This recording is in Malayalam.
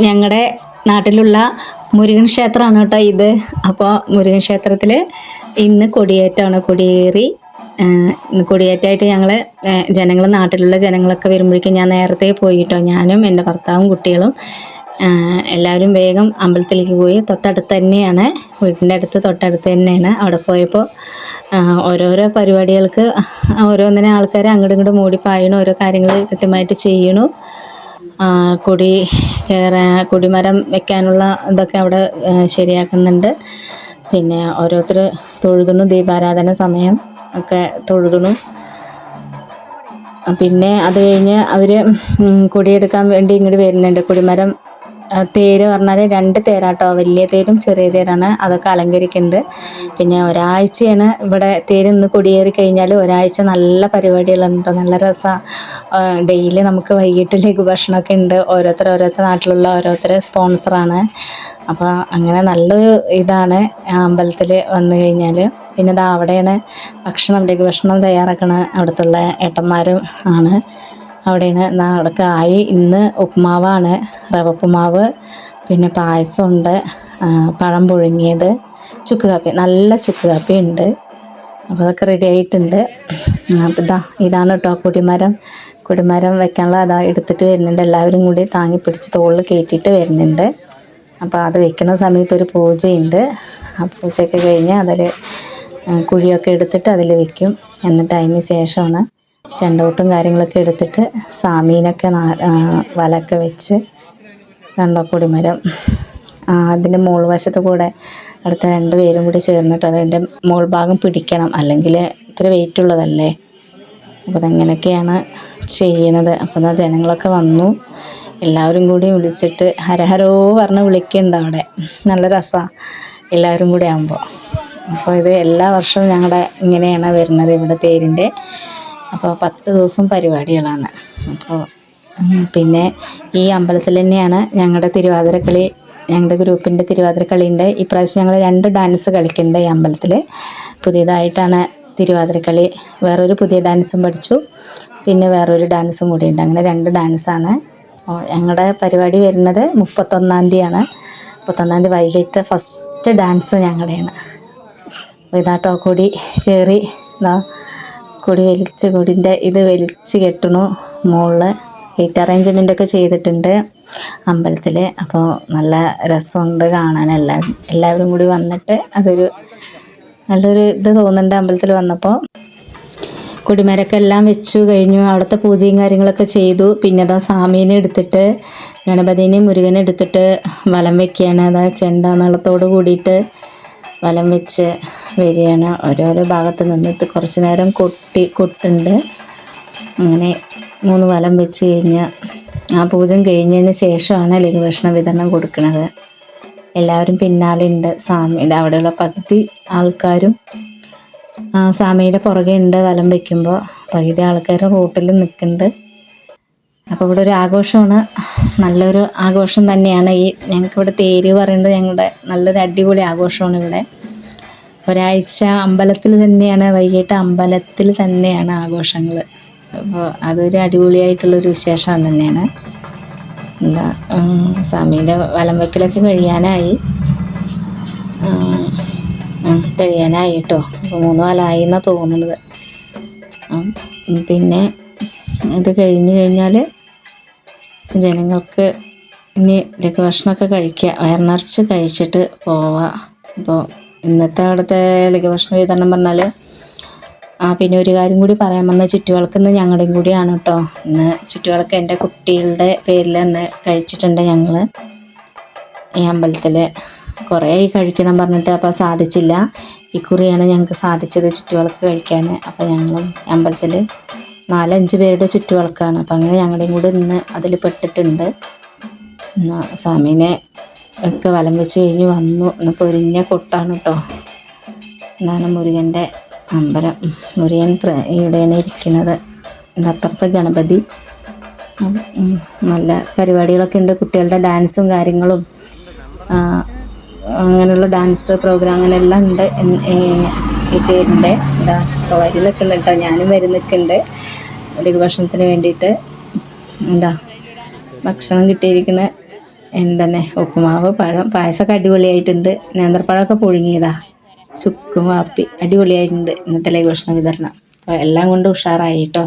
ഞങ്ങളുടെ നാട്ടിലുള്ള മുരുകൻ ക്ഷേത്രമാണ് കേട്ടോ ഇത്. അപ്പോൾ മുരുകൻ ക്ഷേത്രത്തിൽ ഇന്ന് കൊടിയേറ്റമാണ് കൊടിയേറി കൊടിയേറ്റായിട്ട് ഞങ്ങൾ ജനങ്ങൾ നാട്ടിലുള്ള ജനങ്ങളൊക്കെ വരുമ്പോഴേക്കും ഞാൻ നേരത്തെ പോയിട്ടോ ഞാനും എന്റെ ഭർത്താവും കുട്ടികളും എല്ലാവരും വേഗം അമ്പലത്തിലേക്ക് പോയി. തൊട്ടടുത്ത് തന്നെയാണ് വീടിന്റെ അടുത്ത് തൊട്ടടുത്ത് തന്നെയാണ് അവിടെ പോയപ്പോൾ ഓരോരോ പരിപാടികൾക്ക് ഓരോന്നിനെ ആൾക്കാർ അങ്ങോട്ടും ഇങ്ങോട്ടും മൂടി പായണു ഓരോ കാര്യങ്ങൾ കൃത്യമായിട്ട് ചെയ്യണു. കൊടി കയറാ കൊടിമരം വെക്കാനുള്ള ഇതൊക്കെ അവിടെ ശരിയാക്കുന്നുണ്ട്. പിന്നെ ഓരോരുത്തർ തൊഴുതുണു ദീപാരാധന സമയം ഒക്കെ തൊഴുതുണു. പിന്നെ അത് കഴിഞ്ഞ് അവർ കൊടിയെടുക്കാൻ വേണ്ടി ഇങ്ങോട്ട് വരുന്നുണ്ട്. കൊടിമരം തേര് പറഞ്ഞാൽ രണ്ട് തേരാട്ടോ. വലിയ തേരും ചെറിയ തേരാണ്. അതൊക്കെ അലങ്കരിക്കുന്നുണ്ട് പിന്നെ ഒരാഴ്ചയാണ് ഇവിടെ തേര് ഇന്ന് കൊടിയേറി കഴിഞ്ഞാൽ ഒരാഴ്ച നല്ല പരിപാടികളുണ്ട്? നല്ല രസമാണ് ഡെയിലി നമുക്ക് വൈകിട്ട് ലഘുഭക്ഷണമൊക്കെ ഉണ്ട്. ഓരോരുത്തർ ഓരോരുത്തർ നാട്ടിലുള്ള ഓരോരുത്തർ സ്പോൺസറാണ് അപ്പോൾ അങ്ങനെ നല്ലൊരു ഇതാണ് അമ്പലത്തിൽ വന്നു കഴിഞ്ഞാൽ പിന്നെ ദാ അവിടെയാണ് ഭക്ഷണം ലഘുഭക്ഷണം തയ്യാറാക്കണ അവിടുത്തെ ഏട്ടന്മാരും ആണ്. അവിടെയാണ് ആയി. ഇന്ന് ഉപ്പുമാവാണ് റവ ഉപ്പുമാവ് പിന്നെ പായസമുണ്ട് പഴം പുഴുങ്ങിയത് ചുക്ക് കാപ്പി നല്ല ചുക്ക് കാപ്പി ഉണ്ട് അപ്പോൾ അതൊക്കെ റെഡി ആയിട്ടുണ്ട്. അപ്പോൾ ഇതാ ഇതാണ് കേട്ടോ കൊടിമരം. കുടിമരം വെക്കാനുള്ള അതാ എടുത്തിട്ട് വരുന്നുണ്ട്. എല്ലാവരും കൂടി താങ്ങി പിടിച്ച് തോളിൽ കയറ്റിയിട്ട് വരുന്നുണ്ട്. അപ്പോൾ അത് വെക്കുന്ന സമയത്ത് ഒരു പൂജയുണ്ട്. ആ പൂജയൊക്കെ കഴിഞ്ഞ് അതിൽ കുഴിയൊക്കെ എടുത്തിട്ട് അതിൽ വെക്കും. എന്നിട്ട് അതിന് ശേഷമാണ് ചെണ്ടോട്ടും കാര്യങ്ങളൊക്കെ എടുത്തിട്ട് സാമീനൊക്കെ വലക്കെ വെച്ച് കണ്ടപ്പൊടി മരം അതിന്റെ മുകൾ വശത്ത് കൂടെ അടുത്ത രണ്ട് പേരും കൂടി ചേർന്നിട്ട് അതിന്റെ മുകൾ ഭാഗം പിടിക്കണം. അല്ലെങ്കിൽ ഇത്ര വെയിറ്റ് ഉള്ളതല്ലേ? അപ്പോൾ അതങ്ങനെയൊക്കെയാണ് ചെയ്യണത് അപ്പോൾ ആ ജനങ്ങളൊക്കെ വന്നു. എല്ലാവരും കൂടി വിളിച്ചിട്ട് ഹരഹരോ പറഞ്ഞ് വിളിക്കുന്നുണ്ട് അവിടെ. നല്ല രസമാണ് എല്ലാവരും കൂടി ആകുമ്പോൾ അപ്പോൾ ഇത് എല്ലാ വർഷവും ഞങ്ങളുടെ ഇങ്ങനെയാണ് വരുന്നത് ഇവിടെ തേരിന്റെ. അപ്പോൾ പത്ത് ദിവസം പരിപാടികളാണ്. അപ്പോൾ പിന്നെ ഈ അമ്പലത്തിൽ തന്നെയാണ് ഞങ്ങളുടെ തിരുവാതിരക്കളി ഞങ്ങളുടെ ഗ്രൂപ്പിന്റെ തിരുവാതിരക്കളിയുണ്ട് ഇപ്രാവശ്യം ഞങ്ങൾ രണ്ട് ഡാൻസ് കളിക്കുന്നുണ്ട് ഈ അമ്പലത്തിൽ പുതിയതായിട്ടാണ് തിരുവാതിരക്കളി. വേറൊരു പുതിയ ഡാൻസും പഠിച്ചു. പിന്നെ വേറൊരു ഡാൻസും കൂടി ഉണ്ട് അങ്ങനെ രണ്ട് ഡാൻസാണ്. ഞങ്ങളുടെ പരിപാടി വരുന്നത് മുപ്പത്തൊന്നാം തീയതിയാണ്. മുപ്പത്തൊന്നാം തീയതി വൈകിട്ട് ഫസ്റ്റ് ഡാൻസ് ഞങ്ങളുടെയാണ് ഇതാട്ടോ കൂടി കയറി കൊടി വലിച്ച് കൊടിന്റെ ഇത് വലിച്ച് കെട്ടണു. മുകളിൽ ലൈറ്റ് അറേഞ്ച്മെന്റ് ഒക്കെ ചെയ്തിട്ടുണ്ട് അമ്പലത്തിൽ അപ്പോൾ നല്ല രസമുണ്ട് കാണാൻ എല്ലാവരും എല്ലാവരും കൂടി വന്നിട്ട് അതൊരു നല്ലൊരു ഇത് തോന്നുന്നുണ്ട് അമ്പലത്തിൽ വന്നപ്പോൾ കൊടിമരൊക്കെ എല്ലാം വെച്ചു കഴിഞ്ഞു. അവിടുത്തെ പൂജയും കാര്യങ്ങളൊക്കെ ചെയ്തു. പിന്നെ അതാ സ്വാമീനെ എടുത്തിട്ട് ഗണപതിനെയും മുരുകനെ എടുത്തിട്ട് വലം വെക്കുകയാണ്. അതാ ചെണ്ടമേളത്തോട് കൂടിയിട്ട് വലം വെച്ച് വരികയാണ്. ഓരോരോ ഭാഗത്ത് നിന്നിട്ട് കുറച്ച് നേരം കൊട്ടി കൊട്ടുണ്ട്. അങ്ങനെ മൂന്ന് വലം വെച്ച് കഴിഞ്ഞാൽ ആ പൂജം കഴിഞ്ഞതിന് ശേഷമാണ് ലഘുഭക്ഷണ വിതരണം കൊടുക്കുന്നത്. എല്ലാവരും പിന്നാലെ ഉണ്ട്. സ്വാമിയുടെ അവിടെയുള്ള പകുതി ആൾക്കാരും സ്വാമിയുടെ പുറകെ ഉണ്ട് വലം വെക്കുമ്പോൾ. പകുതി ആൾക്കാർ റോട്ടിൽ നിൽക്കുന്നുണ്ട്. അപ്പോൾ ഇവിടെ ഒരു ആഘോഷമാണ്. നല്ലൊരു ആഘോഷം തന്നെയാണ് ഈ ഞങ്ങൾക്കിവിടെ തേര് പറയുന്നത് ഞങ്ങളുടെ നല്ലൊരു അടിപൊളി ആഘോഷമാണ് ഇവിടെ. ഒരാഴ്ച അമ്പലത്തിൽ തന്നെയാണ് വൈകിട്ട് അമ്പലത്തിൽ തന്നെയാണ് ആഘോഷങ്ങൾ അപ്പോൾ അതൊരു അടിപൊളിയായിട്ടുള്ളൊരു വിശേഷം തന്നെയാണ്. എന്താ സ്വാമീന്റെ വലം വെക്കലൊക്കെ കഴിയാനായി. കഴിയാനായി കേട്ടോ. അപ്പോൾ മൂന്ന് കാലമായി എന്നാണ് തോന്നുന്നത് പിന്നെ ഇത് കഴിഞ്ഞ് കഴിഞ്ഞാൽ ജനങ്ങൾക്ക് ഇനി ലഘുഭക്ഷണമൊക്കെ കഴിക്കുക. വയറിനിറച്ച് കഴിച്ചിട്ട് പോവാം അപ്പോൾ ഇന്നത്തെ അവിടുത്തെ ലഘുഭക്ഷണ വിതരണം പറഞ്ഞാൽ ആ പിന്നെ ഒരു കാര്യം കൂടി പറയാൻ വന്ന ചുറ്റുവിളക്ക് ഞങ്ങളുടെയും കൂടിയാണ് കേട്ടോ. ഇന്ന് ചുറ്റുവിളക്ക് എന്റെ കുട്ടികളുടെ പേരിൽ തന്നെ കഴിച്ചിട്ടുണ്ട് ഞങ്ങൾ ഈ അമ്പലത്തിൽ കുറേ കഴിക്കണം പറഞ്ഞിട്ട് അപ്പോൾ സാധിച്ചില്ല. ഇക്കുറിയാണ് ഞങ്ങൾക്ക് സാധിച്ചത് ചുറ്റുവിളക്ക് കഴിക്കാൻ അപ്പോൾ ഞങ്ങളും അമ്പലത്തിൽ നാലഞ്ച് പേരുടെ ചുറ്റുവിളക്കാണ്. അപ്പം അങ്ങനെ ഞങ്ങളുടെയും കൂടെ ഇന്ന് അതിൽ പെട്ടിട്ടുണ്ട്. സ്വാമീനെ ഒക്കെ വലം വെച്ച് കഴിഞ്ഞ് വന്നു. ഇന്ന് പൊരിഞ്ഞ കൊട്ടാണ് കേട്ടോ എന്നാണ് മുരുകന്റെ അമ്പലം. മുരുകൻ ഇവിടെയാണ് ഇരിക്കുന്നത്. ഇതപ്പുറത്ത് ഗണപതി. നല്ല പരിപാടികളൊക്കെ ഉണ്ട്. കുട്ടികളുടെ ഡാൻസും കാര്യങ്ങളും അങ്ങനെയുള്ള ഡാൻസ് പ്രോഗ്രാം അങ്ങനെ എല്ലാം ഉണ്ട് ഈ- തേരിന്റെ എന്താ വരി നിൽക്കുന്നുണ്ട് കേട്ടോ ഞാനും വരി നിൽക്കുന്നുണ്ട്. ലഘുഭക്ഷണത്തിന് വേണ്ടിയിട്ട് എന്താ ഭക്ഷണം കിട്ടിയിരിക്കുന്ന എന്തന്നെ? ഉപ്പുമാവ് പഴം പായസമൊക്കെ അടിപൊളിയായിട്ടുണ്ട്. നേന്ത്രപ്പഴമൊക്കെ പുഴുങ്ങിയതാ. ചുക്കും വാപ്പി അടിപൊളിയായിട്ടുണ്ട്. ഇന്നത്തെ ലഘുഭക്ഷണ വിതരണം. അപ്പോൾ എല്ലാം കൊണ്ട് ഉഷാറായി കേട്ടോ.